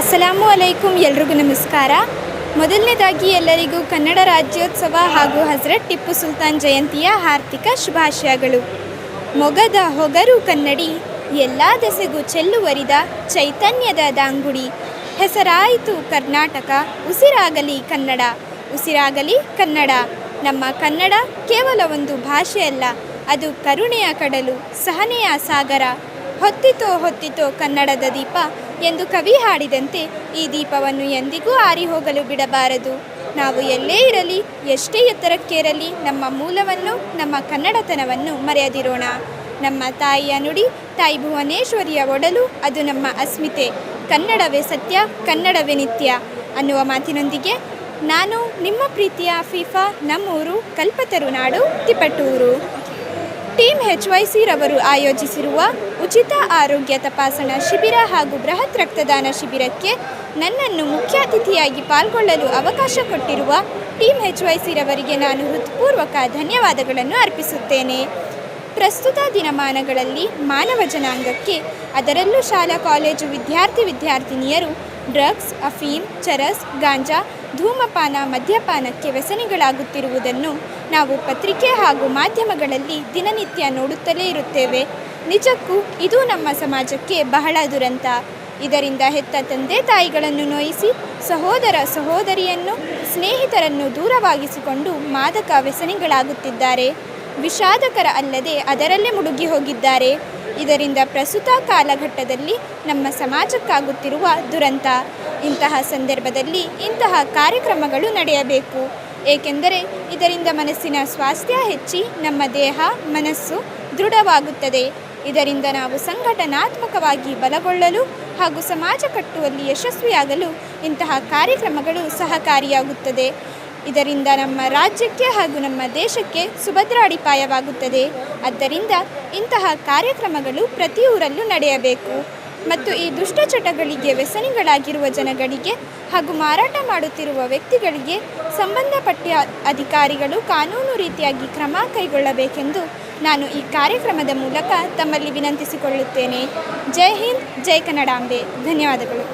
ಅಸ್ಸಲಾಮು ಅಲೈಕುಮ್ ಎಲ್ರಿಗೂ ನಮಸ್ಕಾರ. ಮೊದಲನೇದಾಗಿ ಎಲ್ಲರಿಗೂ ಕನ್ನಡ ರಾಜ್ಯೋತ್ಸವ ಹಾಗೂ ಹಜರತ್ ಟಿಪ್ಪು ಸುಲ್ತಾನ್ ಜಯಂತಿಯ ಹಾರ್ದಿಕ ಶುಭಾಶಯಗಳು. ಮೊಗದ ಹೊಗರು ಕನ್ನಡಿ, ಎಲ್ಲ ದೆಸೆಗೂ ಚೆಲ್ಲುವರಿದ ಚೈತನ್ಯದ ದಾಂಗುಡಿ. ಹೆಸರಾಯಿತು ಕರ್ನಾಟಕ, ಉಸಿರಾಗಲಿ ಕನ್ನಡ. ಉಸಿರಾಗಲಿ ಕನ್ನಡ. ನಮ್ಮ ಕನ್ನಡ ಕೇವಲ ಒಂದು ಭಾಷೆಯಲ್ಲ, ಅದು ಕರುಣೆಯ ಕಡಲು, ಸಹನೆಯ ಸಾಗರ. ಹೊತ್ತಿತೋ ಹೊತ್ತಿತೋ ಕನ್ನಡದ ದೀಪ ಎಂದು ಕವಿ ಹಾಡಿದಂತೆ ಈ ದೀಪವನ್ನು ಎಂದಿಗೂ ಆರಿ ಹೋಗಲು ಬಿಡಬಾರದು. ನಾವು ಎಲ್ಲೇ ಇರಲಿ, ಎಷ್ಟೇ ಎತ್ತರಕ್ಕೇರಲಿ, ನಮ್ಮ ಮೂಲವನ್ನು, ನಮ್ಮ ಕನ್ನಡತನವನ್ನು ಮರೆಯದಿರೋಣ. ನಮ್ಮ ತಾಯಿಯ ನುಡಿ, ತಾಯಿ ಭುವನೇಶ್ವರಿಯ ಒಡಲು, ಅದು ನಮ್ಮ ಅಸ್ಮಿತೆ. ಕನ್ನಡವೇ ಸತ್ಯ, ಕನ್ನಡವೇ ನಿತ್ಯ. ಅನ್ನುವ ಮಾತಿನೊಂದಿಗೆ ನಾನು ನಿಮ್ಮ ಪ್ರೀತಿಯ ಫಿಫಾ, ನಮ್ಮೂರು ಕಲ್ಪತರು ನಾಡು Tiptur. Team H Y C ರವರು ಆಯೋಜಿಸಿರುವ ಉಚಿತ ಆರೋಗ್ಯ ತಪಾಸಣಾ ಶಿಬಿರ ಹಾಗೂ ಬೃಹತ್ ರಕ್ತದಾನ ಶಿಬಿರಕ್ಕೆ ನನ್ನನ್ನು ಮುಖ್ಯ ಅತಿಥಿಯಾಗಿ ಪಾಲ್ಗೊಳ್ಳಲು ಅವಕಾಶ ಕೊಟ್ಟಿರುವ ಟೀಮ್ ಎಚ್ ವೈ ಸಿ ರವರಿಗೆ ನಾನು ಹೃತ್ಪೂರ್ವಕ ಧನ್ಯವಾದಗಳನ್ನು ಅರ್ಪಿಸುತ್ತೇನೆ. ಪ್ರಸ್ತುತ ದಿನಮಾನಗಳಲ್ಲಿ ಮಾನವ ಜನಾಂಗಕ್ಕೆ ಅದರಲ್ಲೂ ಶಾಲಾ ಕಾಲೇಜು ವಿದ್ಯಾರ್ಥಿ ವಿದ್ಯಾರ್ಥಿನಿಯರು ಡ್ರಗ್ಸ್, ಅಫೀಮ್, ಚರಸ್, ಗಾಂಜಾ, ಧೂಮಪಾನ, ಮದ್ಯಪಾನಕ್ಕೆ ವ್ಯಸನಿಗಳಾಗುತ್ತಿರುವುದನ್ನು ನಾವು ಪತ್ರಿಕೆ ಹಾಗೂ ಮಾಧ್ಯಮಗಳಲ್ಲಿ ದಿನನಿತ್ಯ ನೋಡುತ್ತಲೇ ಇರುತ್ತೇವೆ. ನಿಜಕ್ಕೂ ಇದು ನಮ್ಮ ಸಮಾಜಕ್ಕೆ ಬಹಳ ದುರಂತ. ಇದರಿಂದ ಹೆತ್ತ ತಂದೆ ತಾಯಿಗಳನ್ನು ನೋಯಿಸಿ, ಸಹೋದರ ಸಹೋದರಿಯನ್ನು, ಸ್ನೇಹಿತರನ್ನು ದೂರವಾಗಿಸಿಕೊಂಡು ಮಾದಕ ವ್ಯಸನಿಗಳಾಗುತ್ತಿದ್ದಾರೆ. ವಿಷಾದಕರ ಅಲ್ಲದೆ ಅದರಲ್ಲೇ ಮುಳುಗಿ ಹೋಗಿದ್ದಾರೆ. ಇದರಿಂದ ಪ್ರಸ್ತುತ ಕಾಲಘಟ್ಟದಲ್ಲಿ ನಮ್ಮ ಸಮಾಜಕ್ಕಾಗುತ್ತಿರುವ ದುರಂತ. ಇಂತಹ ಸಂದರ್ಭದಲ್ಲಿ ಇಂತಹ ಕಾರ್ಯಕ್ರಮಗಳು ನಡೆಯಬೇಕು. ಏಕೆಂದರೆ ಇದರಿಂದ ಮನಸ್ಸಿನ ಸ್ವಾಸ್ಥ್ಯ ಹೆಚ್ಚಿ ನಮ್ಮ ದೇಹ, ಮನಸ್ಸು ದೃಢವಾಗುತ್ತದೆ. ಇದರಿಂದ ನಾವು ಸಂಘಟನಾತ್ಮಕವಾಗಿ ಬಲಗೊಳ್ಳಲು ಹಾಗೂ ಸಮಾಜ ಕಟ್ಟುವಲ್ಲಿ ಯಶಸ್ವಿಯಾಗಲು ಇಂತಹ ಕಾರ್ಯಕ್ರಮಗಳು ಸಹಕಾರಿಯಾಗುತ್ತದೆ. ಇದರಿಂದ ನಮ್ಮ ರಾಜ್ಯಕ್ಕೆ ಹಾಗೂ ನಮ್ಮ ದೇಶಕ್ಕೆ ಸುಭದ್ರ ಅಡಿಪಾಯವಾಗುತ್ತದೆ. ಆದ್ದರಿಂದ ಇಂತಹ ಕಾರ್ಯಕ್ರಮಗಳು ಪ್ರತಿ ಊರಲ್ಲೂ ನಡೆಯಬೇಕು. ಮತ್ತು ಈ ದುಷ್ಟಚಟಗಳಿಗೆ ವ್ಯಸನಿಗಳಾಗಿರುವ ಜನಗಳಿಗೆ ಹಾಗೂ ಮಾರಾಟ ಮಾಡುತ್ತಿರುವ ವ್ಯಕ್ತಿಗಳಿಗೆ ಸಂಬಂಧಪಟ್ಟ ಅಧಿಕಾರಿಗಳು ಕಾನೂನು ರೀತಿಯಾಗಿ ಕ್ರಮ ಕೈಗೊಳ್ಳಬೇಕೆಂದು ನಾನು ಈ ಕಾರ್ಯಕ್ರಮದ ಮೂಲಕ ತಮ್ಮಲ್ಲಿ ವಿನಂತಿಸಿಕೊಳ್ಳುತ್ತೇನೆ. ಜೈ ಹಿಂದ್, ಜೈ ಕನ್ನಡಾಂಬೆ ಧನ್ಯವಾದಗಳು.